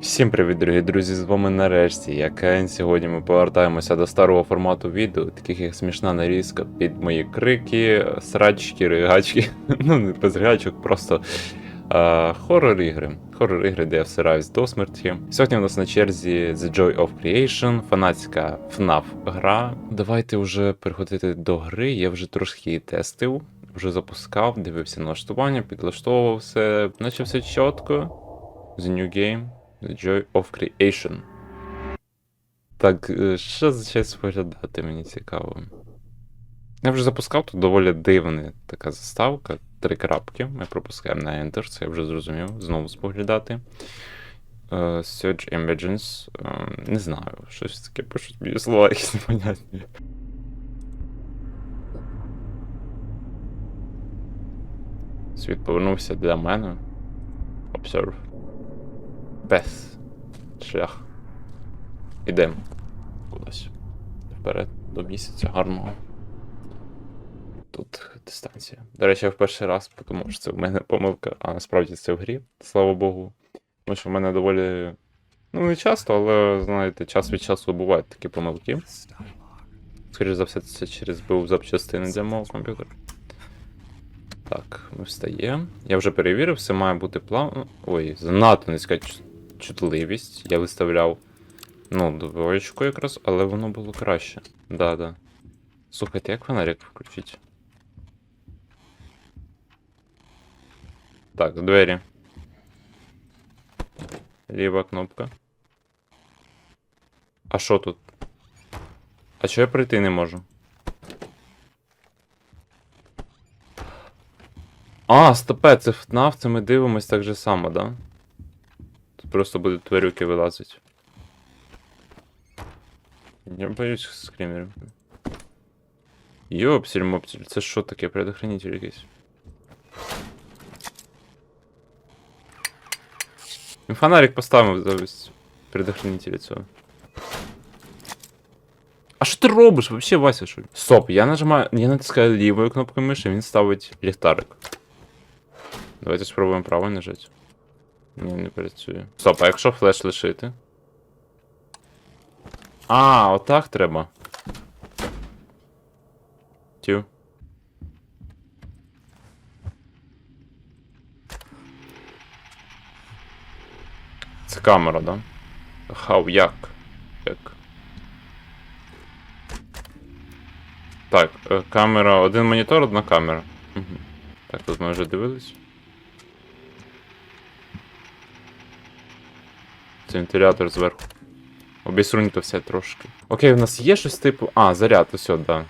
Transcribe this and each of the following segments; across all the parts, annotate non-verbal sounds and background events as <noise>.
Всім привіт, дорогі друзі! З вами нарешті я Кен. Сьогодні ми повертаємося до старого формату відео, таких як смішна нарізка під мої крики, срачки, ригачки. <laughs> Ну, не без ригачок, просто а, хорор ігри. Хорор ігри, де я всираюсь до смерті. Сьогодні у нас на черзі The Joy of Creation, фанатська FNAF гра. Давайте вже переходити до гри. Я вже трошки її тестив, вже запускав, дивився налаштування, підлаштовував все, наче все чітко. The New Game. The Joy of Creation. Так, е, що означає споглядати, мені цікаво. Я вже запускав тут доволі дивна така заставка. Три крапки. Ми пропускаємо на Enter, це я вже зрозумів. Знову споглядати. Е, Search Images. е, Не знаю, щось таке пишуть мені слова якісь непонятні. Світ повернувся для мене. Observe. Без. Шлях. Ідемо. Кудись. Вперед до місяця гарного. Тут дистанція. До речі, я в перший раз, тому що це в мене помилка, а насправді це в грі, слава Богу. Тому що в мене доволі. Ну, не часто, але, знаєте, час від часу бувають такі помилки. Скоріше за все, це через був запчастини для мого комп'ютера. Так, ми встаємо. Я вже перевірив, все має бути плавно. Ой, занадто низька чутливість. Я виставляв. Ну, двоєчку якраз, але воно було краще. Да-да. Слухайте, як фонарик включить? Так, двері. Ліва кнопка. А що тут? А чого я пройти не можу? А, стопе, це FNAF, це ми дивимось так же само, да? Тут просто будуть тварюки вилазить. Я боюсь скримерів. Йопсіль мопсіль, це що таке? Предохранитель якийсь. Він Фонарик поставив замість предохранителя цього. А що ти робиш? Вообще, Вася, що? ли? Стоп, я нажимаю. Я натискаю лівою кнопкою миші, він ставить ліхтарик. Давайте спробуємо правою нажати. Ні, не працює. Стоп, а якщо флеш лишити? А, отак треба. Тю. Це камера, да? Хау, як? Як? Так, е, камера, один монітор, одна камера. Угу. Так, тут ми вже дивились. Вентилятор зверху. Обісруньте все трошки. Окей, у нас є щось типу. А, заряд, ось, да.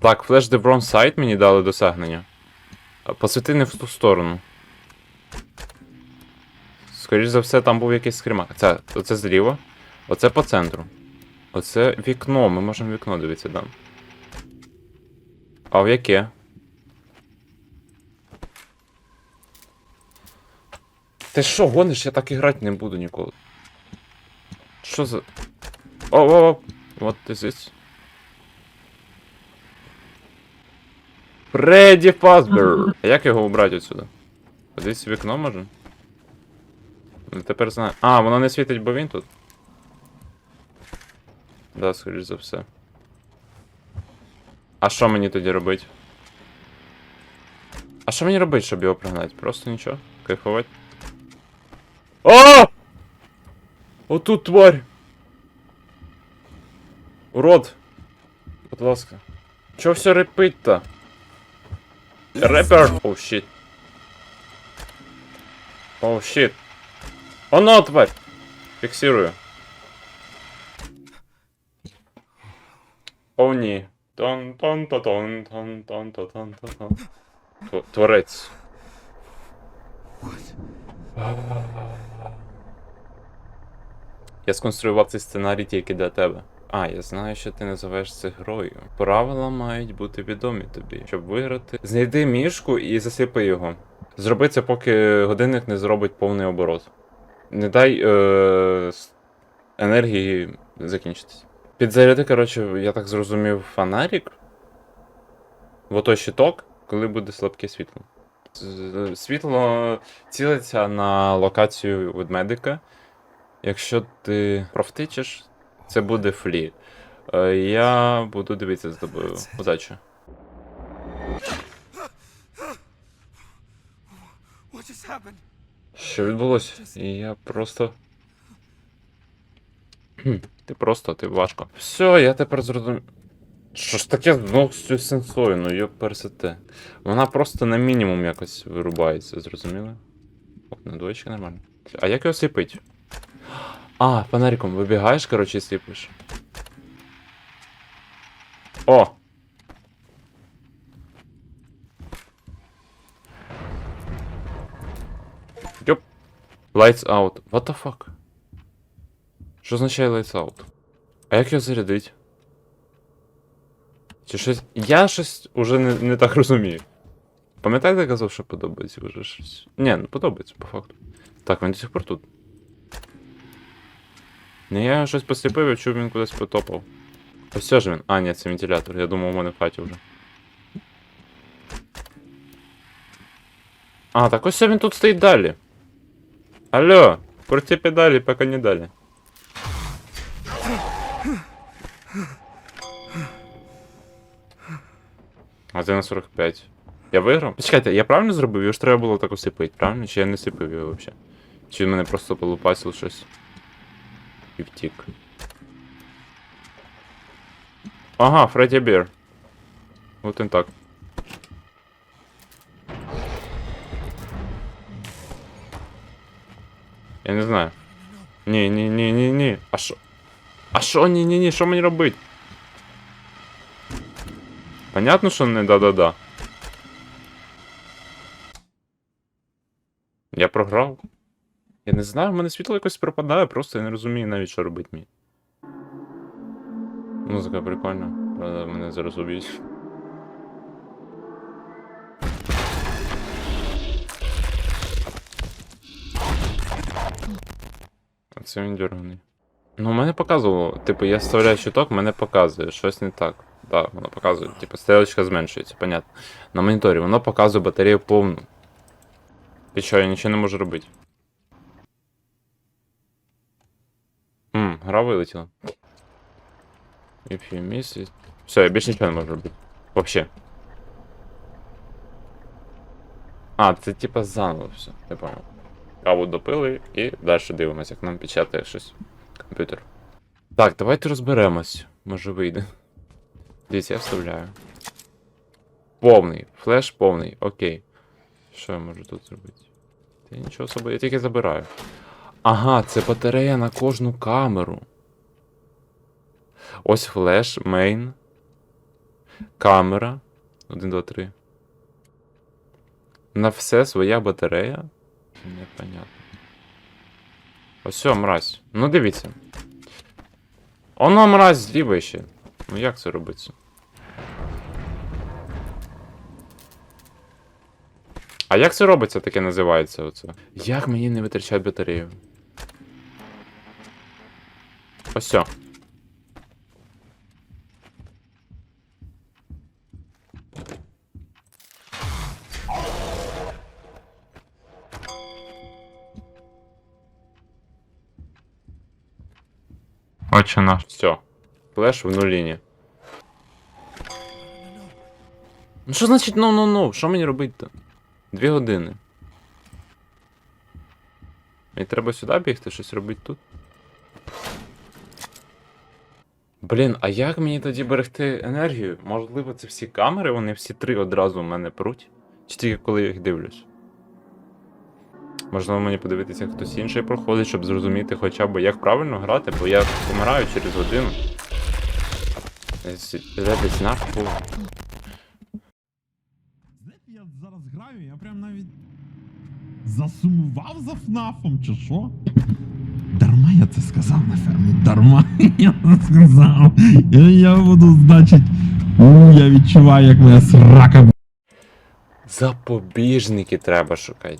Так, the Bronze Sight мені дали досягнення. Посвіти не в ту сторону. Скоріше за все, там був якийсь скримак. Це, оце зліва. Оце по центру. Оце вікно, ми можемо вікно дивитися, да. А в яке? Ти що, гониш? Я так і грати не буду ніколи. Що за. О, о, о! What is this? Фредді Фазбер! А як його убрати отсюда? Подивись вікно може? Ну, Тепер знаю. А, воно не світить, бо він тут. Да, скоріш за все. А що мені тоді робити? А що мені робити, щоб його прогнати? Просто нічого. Кайфувати. А! Отут тварь! Урод! Будь ласка. Чо все репить-то? Репер! Оу, щит. Оу, щит. Оно, тварь! Фіксирую. О, ні. тон тон тон тон тон тон тон тон тон тон Творець. Я сконструював цей сценарій тільки для тебе. А, я знаю, що ти називаєш це грою. Правила мають бути відомі тобі, щоб виграти. Знайди мішку і засипай його. Зроби це, поки годинник не зробить повний оборот. Не дай е- енергії закінчитись. Підзаряди, коротше, я так зрозумів, фонарик. В ото щиток, коли буде слабке світло. Світло цілиться на локацію ведмедика. Якщо ти провтичеш, це буде флі. Е, Я буду дивитися з тобою. Удачі. Що відбулося? Я просто. <clears throat> Ти просто, ти важко. Все, я тепер зрозумів. Що ж таке знов з цією сенсою, ну йоп персете. Вона просто на мінімум якось вирубається, зрозуміли? Оп, на двоєчки нормально. А як його сліпить? А, фонариком вибігаєш, коротше, і сліпиш. О! Йоп. Lights out. What the fuck? Що означає lights out? А як його зарядить? Чи щось. Я щось уже не, не так розумію. Пам'ятаєте, я казав, що подобається вже щось. Ні, ну подобається, по факту. Так, він до сих пор тут. Не, я щось посліпив, я чув, він кудись потопав. Ось все ж він. А, ні, це вентилятор. Я думав, у мене в хаті вже. А, так ось він тут стоїть далі. Алло, крути педалі, поки не далі. А це на 45. Я виграв? Почекайте, я правильно зробив? Його ж треба було так осипити, правильно? Чи я не сипив його взагалі? Чи він мене просто полупасив щось? І втік. Ага, Фредді Бір. От він так. Я не знаю. Ні, ні, ні, ні, ні. А що? А що, ні, ні, ні, що мені робити? Понятно, що не да-да-да. Я програв. Я не знаю, в мене світло якось пропадає, просто я не розумію навіть, що робити мені. Музика прикольна, правда, мене зараз уб'ють. А це він дерганий. Ну, мене показувало, типу, я вставляю щиток, мене показує, щось не так. Так, воно показує, типу, стрілочка зменшується, понятно. На моніторі воно показує батарею повну. І що, я нічого не можу робити. Ммм, гра вилетіла. If you miss it... Все, я більше нічого не можу робити. Вообще. А, це типа заново все, я понял. Каву допили і далі дивимося, як нам печатає щось комп'ютер. Так, давайте розберемось. Може вийде. Дивіться, я вставляю. Повний. Флеш повний. Окей. Що я можу тут зробити? Та нічого собі, я тільки забираю. Ага, це батарея на кожну камеру. Ось флеш, мейн. Камера. 1, 2, 3. На все своя батарея. Непонятно. Ось мразь. Ну дивіться. Оно мразь зліва ще. Ну як це робиться? А як це робиться, таке називається оце? Як мені не витрачати батарею? Ось все. Отче наш. Все. Флеш в нуліні. Ну що значить ну ну ну? Що мені робити-то? Дві години. Мені треба сюди бігти, щось робити тут. Блін, а як мені тоді берегти енергію? Можливо, це всі камери, вони всі три одразу в мене пруть? Чи тільки коли я їх дивлюсь? Можливо, мені подивитися, хтось інший проходить, щоб зрозуміти хоча б як правильно грати, бо я помираю через годину. Знаєте, я зараз граю, я прям навіть засумував за ФНАФом, чи що? Дарма я це сказав, напевно. Дарма <laughs> я це сказав. Я, я буду, значить. У, я відчуваю, як моя срака. Запобіжники треба шукати.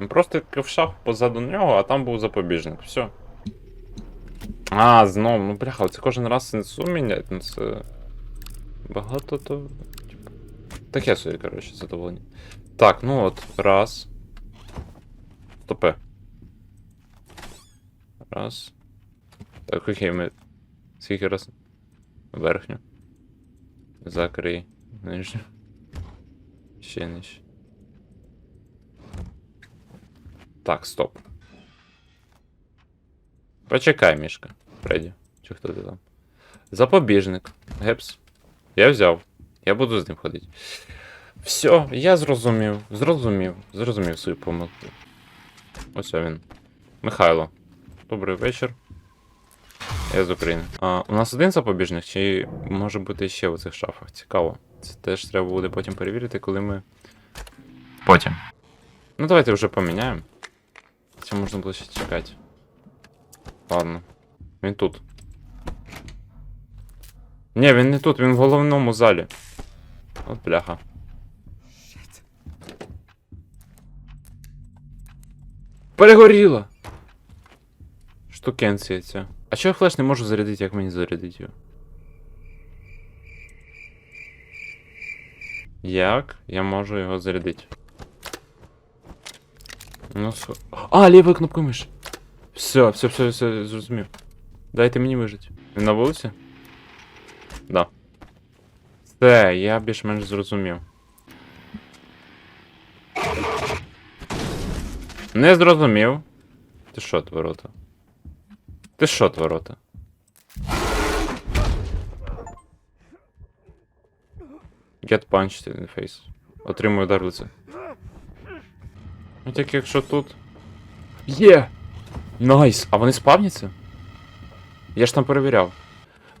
Він просто відкрив шаф позаду нього, а там був запобіжник. Все. А, знов, ну бляха, це кожен раз сенсу мінять, ну це. Багато то. Типу. Таке собі, коротше, задоволення. Так, ну от, раз. Стопе. Раз. Так, окей, ми. Скільки раз? Верхню. Закрий. Нижню. Ще нижче. Так, стоп. Почекай, Мішка. Фредді. Чи хто ти там? Запобіжник. Гепс. Я взяв. Я буду з ним ходити. Все, я зрозумів. Зрозумів. Зрозумів свою помилку. Ось він. Михайло. Добрий вечір. Я з України. А, у нас один запобіжник, чи може бути ще в цих шафах? Цікаво. Це теж треба буде потім перевірити, коли ми. Потім. Ну давайте вже поміняємо. Чи можна було ще чекати? Ладно. Він тут. Ні, він не тут, він в головному залі. От бляха. Перегоріла! Штукенція ця. А чого я флеш не можу зарядити, як мені зарядити його? Як я можу його зарядити? Ну, схо... А, лівою кнопкою миші. Все, все, все, все, зрозумів. Дайте мені вижити. Він на вулиці? Да. Все, я більш-менш зрозумів. Не зрозумів. Ти що, творота? Ти що, творота? Get punched in the face. Отримую удар в лице. Ну тільки якщо тут. Є! Найс! А вони спавняться? Я ж там перевіряв.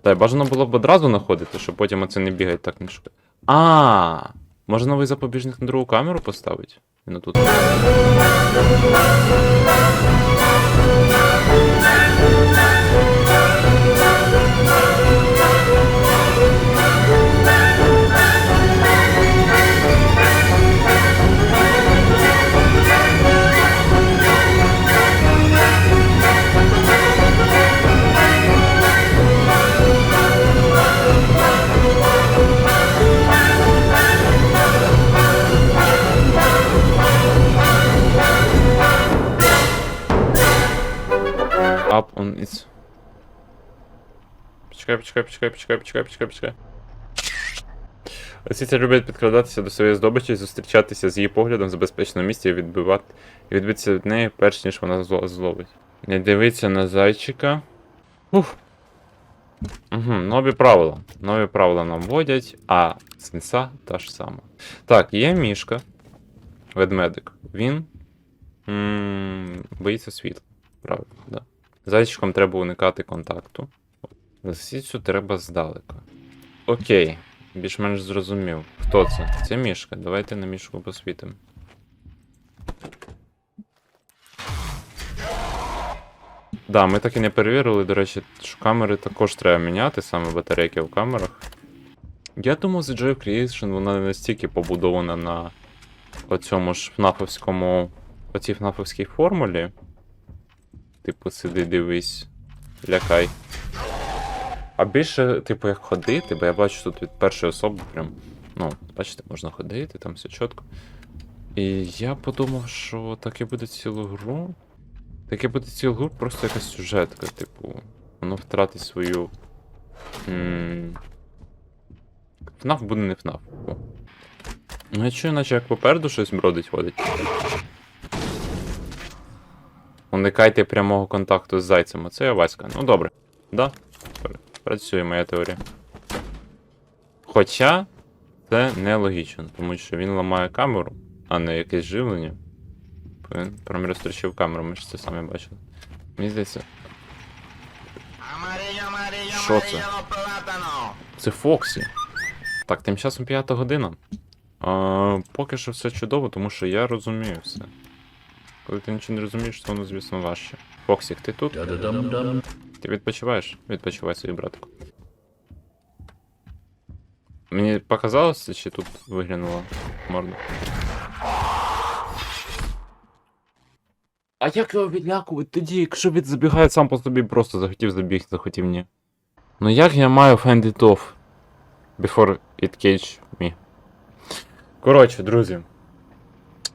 Та бажано було б одразу знаходити, щоб потім оце не бігать так не шукати. А, може новий запобіжник на другу камеру поставити? Він тут. Its. Почекай, почекай, почекай, почекай, почекай, почекай, почекай. Лисиця люблять підкрадатися до своєї здобичі, зустрічатися з її поглядом в безпечному місці і відбивати і відбитися від неї, перш ніж вона зло- зловить. Не дивиться на зайчика. Ух. Угу, нові правила. Нові правила нам вводять, а сенса та ж сама. Так, є мішка. Ведмедик. Він. м, боїться світла. Правильно, да. Зайчиком треба уникати контакту. Лисицю треба здалека. Окей, більш-менш зрозумів. Хто це? Це мішка. Давайте на мішку посвітимо. Да, ми так і не перевірили, до речі, що камери також треба міняти, саме батарейки в камерах. Я думав, з Joy Creation вона не настільки побудована на оцьому ж фнафовському. оцій фнафовській формулі. Типу, сиди, дивись, лякай. А більше, типу, як ходити, бо я бачу тут від першої особи прям. Ну, бачите, можна ходити, там все чітко. І я подумав, що так і буде цілу гру. Так і буде цілу гру, просто якась сюжетка, типу. Воно втратить свою. ФНАФ буде не ФНАФ. Ну я чую, наче як попереду щось бродить ходить. Уникайте прямого контакту з зайцем. Оце я Васька. Ну добре. Да? Працює моя теорія. Хоча це нелогічно, тому що він ламає камеру, а не якесь живлення. Він прям розтрощив камеру, ми ж це самі бачили. Мені здається, Що це? це Фоксі. Так, тим часом п'ята година. А, поки що все чудово, тому що я розумію все. Коли ти нічого не розумієш, то воно, звісно, важче. Фоксік, ти тут? Ти відпочиваєш? Відпочивай собі, братику. Мені показалося, чи тут виглянула морда? А як його відлякувати тоді, якщо він забігає сам по собі, просто захотів забігти, захотів ні. Ну як я маю find it off before it catch me? Коротше, друзі.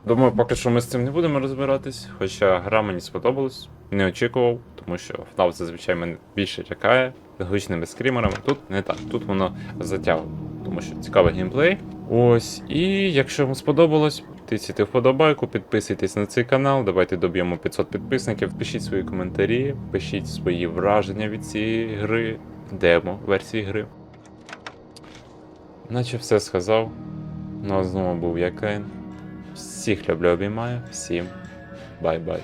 Думаю, поки що ми з цим не будемо розбиратись, хоча гра мені сподобалась, не очікував, тому що FNAF зазвичай мене більше лякає з гучними скрімерами. Тут не так, тут воно затягує, тому що цікавий геймплей. Ось, і якщо вам сподобалось, тисяйте вподобайку, підписуйтесь на цей канал, давайте доб'ємо 500 підписників, пишіть свої коментарі, пишіть свої враження від цієї гри, демо версії гри. Наче все сказав. Ну а знову був я Кейн. Всіх люблю обіймаю, всім бай-бай.